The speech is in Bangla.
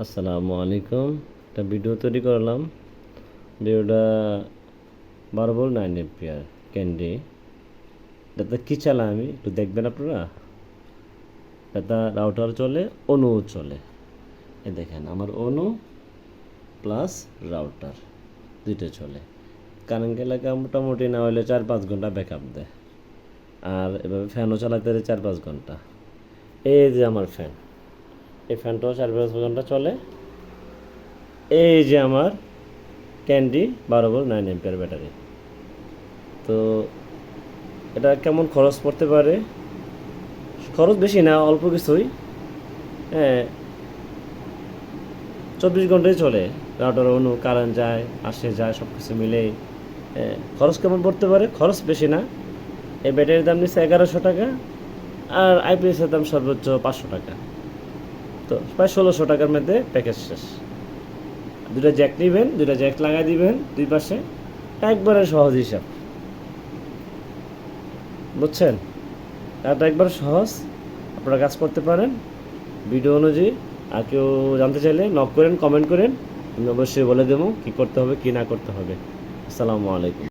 আসসালামু আলাইকুম। একটা ভিডিও তৈরি করলাম। ভিডিওটা বারো বল নাইন এপিয়ার ক্যান্ডি। এটা কী চালা আমি একটু দেখবেন আপনারা। এটা রাউটার চলে, অনু চলে। এ দেখেন, আমার অনু প্লাস রাউটার দুইটা চলে। কারেন্ট এলাকা মোটামুটি না হলে চার পাঁচ ঘণ্টা ব্যাকআপ দেয়। আর এভাবে ফ্যানও চালাতে চার পাঁচ ঘণ্টা। এই যে আমার ফ্যান। এই ফ্যানটাও চার পাঁচ ঘণ্টা চলে। এই যে আমার ক্যান্ডি বারো ভোল্ট নাইন এম্পিয়ার ব্যাটারি। তো এটা কেমন খরচ পড়তে পারে? খরচ বেশি না অল্প কিছুই। হ্যাঁ চব্বিশ ঘন্টায় চলে। রাউটার অনু কারেন্ট যায় আসে যায় সব কিছু মিলেই। হ্যাঁ, খরচ কেমন পড়তে পারে? খরচ বেশি না। এই ব্যাটারির দাম নিচ্ছে এগারোশো টাকা আর আইপিএসের দাম সর্বোচ্চ পাঁচশো টাকা। তো প্রায় ষোলোশো টাকার মধ্যে প্যাকেজ শেষ। দুটা জ্যাক নেবেন দুটা জ্যাক লাগাই দিবেন, দুই পাশে। একবারে সহজ হিসাব। বুঝছেন? এটা একবার সহজ। আপনারা কাজ করতে পারেন। ভিডিও অনুযায়ী। আর কেউ জানতে চাইলে নক করেন কমেন্ট করেন। আমি অবশ্যই বলে দেবো কী করতে হবে, কী না করতে হবে। আসসালামু আলাইকুম।